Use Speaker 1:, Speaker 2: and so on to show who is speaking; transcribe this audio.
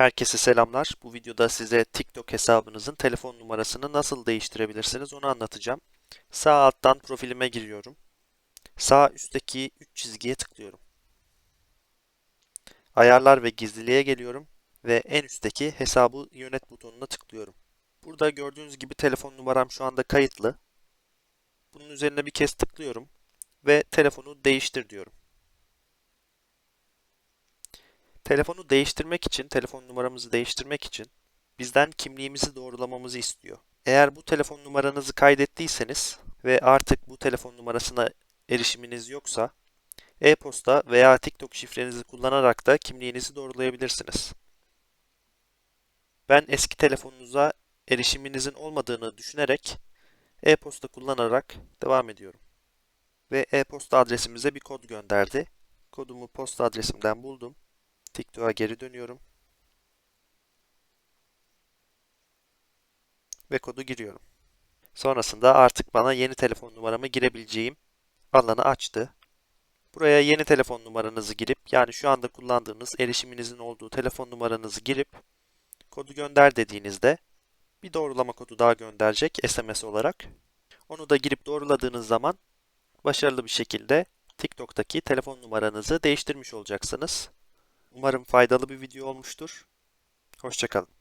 Speaker 1: Herkese selamlar. Bu videoda size TikTok hesabınızın telefon numarasını nasıl değiştirebilirsiniz onu anlatacağım. Sağ alttan profilime giriyorum. Sağ üstteki 3 çizgiye tıklıyorum. Ayarlar ve gizliliğe geliyorum ve en üstteki hesabı yönet butonuna tıklıyorum. Burada gördüğünüz gibi telefon numaram şu anda kayıtlı. Bunun üzerine bir kez tıklıyorum ve telefonu değiştir diyorum. Telefonu değiştirmek için, telefon numaramızı değiştirmek için bizden kimliğimizi doğrulamamızı istiyor. Eğer bu telefon numaranızı kaydettiyseniz ve artık bu telefon numarasına erişiminiz yoksa e-posta veya TikTok şifrenizi kullanarak da kimliğinizi doğrulayabilirsiniz. Ben eski telefonunuza erişiminizin olmadığını düşünerek e-posta kullanarak devam ediyorum. Ve e-posta adresimize bir kod gönderdi. Kodumu posta adresimden buldum. TikTok'a geri dönüyorum. Ve kodu giriyorum. Sonrasında artık bana yeni telefon numaramı girebileceğim alanı açtı. Buraya yeni telefon numaranızı girip yani şu anda kullandığınız erişiminizin olduğu telefon numaranızı girip kodu gönder dediğinizde bir doğrulama kodu daha gönderecek SMS olarak. Onu da girip doğruladığınız zaman başarılı bir şekilde TikTok'taki telefon numaranızı değiştirmiş olacaksınız. Umarım faydalı bir video olmuştur. Hoşçakalın.